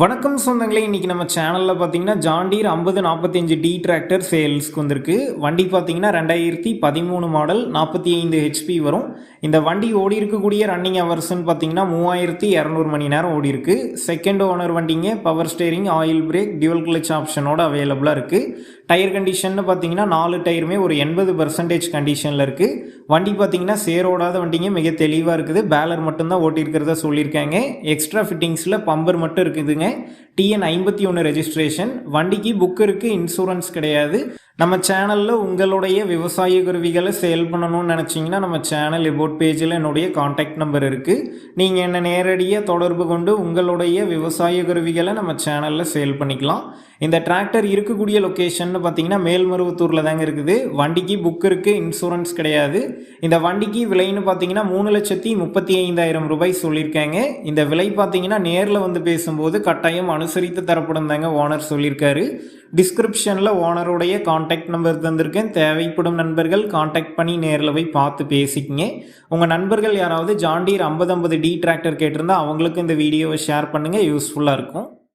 வணக்கம் சொந்தங்களே இன்றைக்கி நம்ம சேனலில் பார்த்தீங்கன்னா ஜாண்டீர் ஐம்பது நாற்பத்தஞ்சு டி டிராக்டர் சேல்ஸ்க்கு வந்திருக்கு. வண்டி பார்த்தீங்கன்னா ரெண்டாயிரத்தி பதிமூணு மாடல் நாற்பத்தி ஐந்து ஹெச்பி வரும். இந்த வண்டி ஓடி இருக்கக்கூடிய ரன்னிங் ஹவர்ஸ்னு பார்த்தீங்கன்னா மூவாயிரத்தி இரநூறு மணி நேரம் ஓடி இருக்கு. செகண்ட் ஓனர் வண்டிங்க power steering oil brake dual clutch ஆப்ஷனோட அவைலபிளாக இருக்குது டயர் கண்டிஷன் பார்த்தீங்கன்னா நாலு டயருமே ஒரு எண்பது பர்சன்டேஜ் கண்டிஷனில் இருக்குது வண்டி பார்த்தீங்கன்னா சேரோடாத வண்டிங்க மிக தெளிவாக இருக்குது. பேலர் மட்டும்தான் ஓட்டியிருக்கிறதா சொல்லியிருக்காங்க. எக்ஸ்ட்ரா ஃபிட்டிங்ஸில் பம்பர் மட்டும் இருக்குதுங்க. டிஎன் ஐம்பத்தி ஒன்று ரெஜிஸ்ட்ரேஷன் வண்டிக்கு புக் இருக்குது இன்சூரன்ஸ் கிடையாது. நம்ம சேனலில் உங்களுடைய விவசாய கருவிகளை சேல் பண்ணணும்னு நினச்சிங்கன்னா நம்ம சேனல் எபோட் பேஜில் என்னுடைய காண்டாக்ட் நம்பர் இருக்குது நீங்கள் என்னை நேரடியாக தொடர்பு கொண்டு உங்களுடைய விவசாய கருவிகளை நம்ம சேனலில் சேல் பண்ணிக்கலாம். இந்த டிராக்டர் இருக்கக்கூடிய லொக்கேஷன் பார்த்தீங்கன்னா மேல்மருவத்தூரில் தாங்க இருக்குது. வண்டிக்கு புக் இருக்குது இன்சூரன்ஸ் கிடையாது. இந்த வண்டிக்கு விலைன்னு பார்த்தீங்கன்னா மூணு லட்சத்தி முப்பத்தி ஐந்தாயிரம் ரூபாய் சொல்லியிருக்காங்க. இந்த விலை பார்த்தீங்கன்னா நேரில் வந்து பேசும்போது கட்டாயம் அனுசரித்து தரப்படும் தாங்க ஓனர் சொல்லியிருக்காரு. டிஸ்கிரிப்ஷனில் ஓனருடைய காண்டாக்ட் நம்பர் தந்திருக்கேன். தேவைப்படும் நண்பர்கள் காண்டாக்ட் பண்ணி நேரில் போய் பார்த்து பேசிக்கங்க. உங்கள் நண்பர்கள் யாராவது ஜாண்டீர் ஐம்பது ஐம்பது டி டிராக்டர் கேட்டிருந்தா அவங்களுக்கு இந்த வீடியோவை ஷேர் பண்ணுங்கள் யூஸ்ஃபுல்லாக இருக்கும்.